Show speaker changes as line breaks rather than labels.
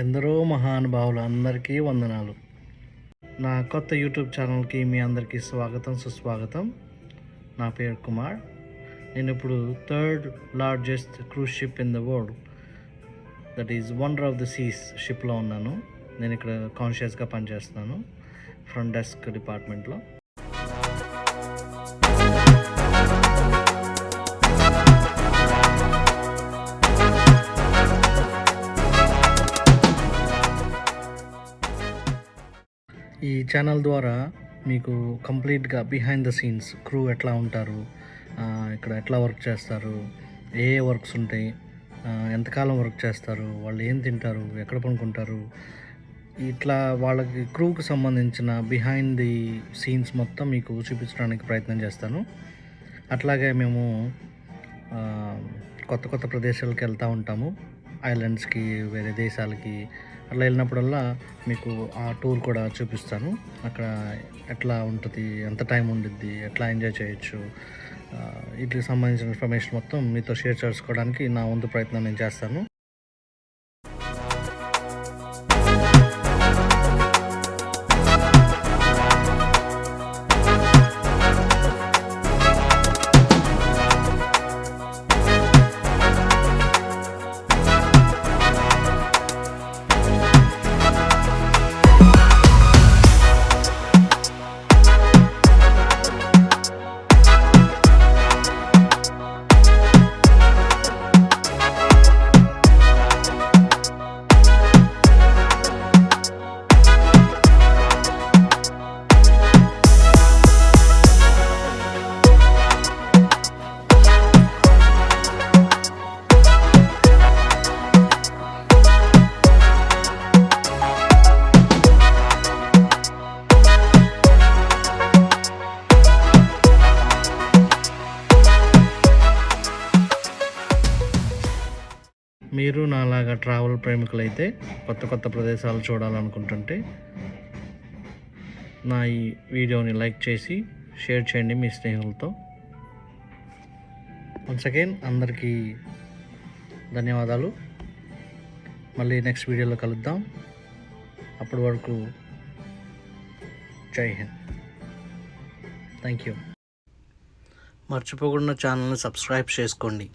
ఎందరో మహానుభావులు అందరికీ వందనాలు. నా కొత్త యూట్యూబ్ ఛానల్కి మీ అందరికీ స్వాగతం సుస్వాగతం. నా పేరు కుమార్. నేను ఇప్పుడు third largest cruise ship in the world. That is wonder of the seas షిప్లో ఉన్నాను. నేను ఇక్కడ కాన్షియస్గా పనిచేస్తున్నాను ఫ్రంట్ డెస్క్ డిపార్ట్మెంట్లో. ఈ ఛానల్ ద్వారా మీకు కంప్లీట్గా బిహైండ్ ద సీన్స్ క్రూ ఎట్లా ఉంటారు ఇక్కడ ఎట్లా వర్క్ చేస్తారు ఏ ఏ వర్క్స్ ఉంటాయి ఎంతకాలం వర్క్ చేస్తారు వాళ్ళు ఏం తింటారు ఎక్కడ పనుకుంటారు ఇట్లా వాళ్ళకి క్రూకి సంబంధించిన బిహైండ్ ది సీన్స్ మొత్తం మీకు చూపించడానికి ప్రయత్నం చేస్తాను. అట్లాగే మేము కొత్త కొత్త ప్రదేశాలకు వెళ్తూ ఉంటాము. ఐలాండ్స్కి వేరే దేశాలకి అట్లా వెళ్ళినప్పుడల్లా మీకు ఆ టూర్ కూడా చూపిస్తాను. అక్కడ ఎట్లా ఉంటుంది ఎంత టైం ఉండిద్ది ఎట్లా ఎంజాయ్ చేయొచ్చు వీటికి సంబంధించిన ఇన్ఫర్మేషన్ మొత్తం మీతో షేర్ చేసుకోవడానికి నా వంతు ప్రయత్నం నేను చేస్తాను. మీరు నాలాగా ట్రావెల్ ప్రేమికులైతే కొత్త కొత్త ప్రదేశాలు చూడాలనుకుంటుంటే నా ఈ వీడియోని లైక్ చేసి షేర్ చేయండి మీ స్నేహితులతో. వన్స్ అగైన్ అందరికీ ధన్యవాదాలు. మళ్ళీ నెక్స్ట్ వీడియోలో కలుద్దాం. అప్పటి వరకు జై హింద్. థ్యాంక్ యూ మర్చిపోకుండా ఛానల్ని సబ్స్క్రైబ్ చేసుకోండి.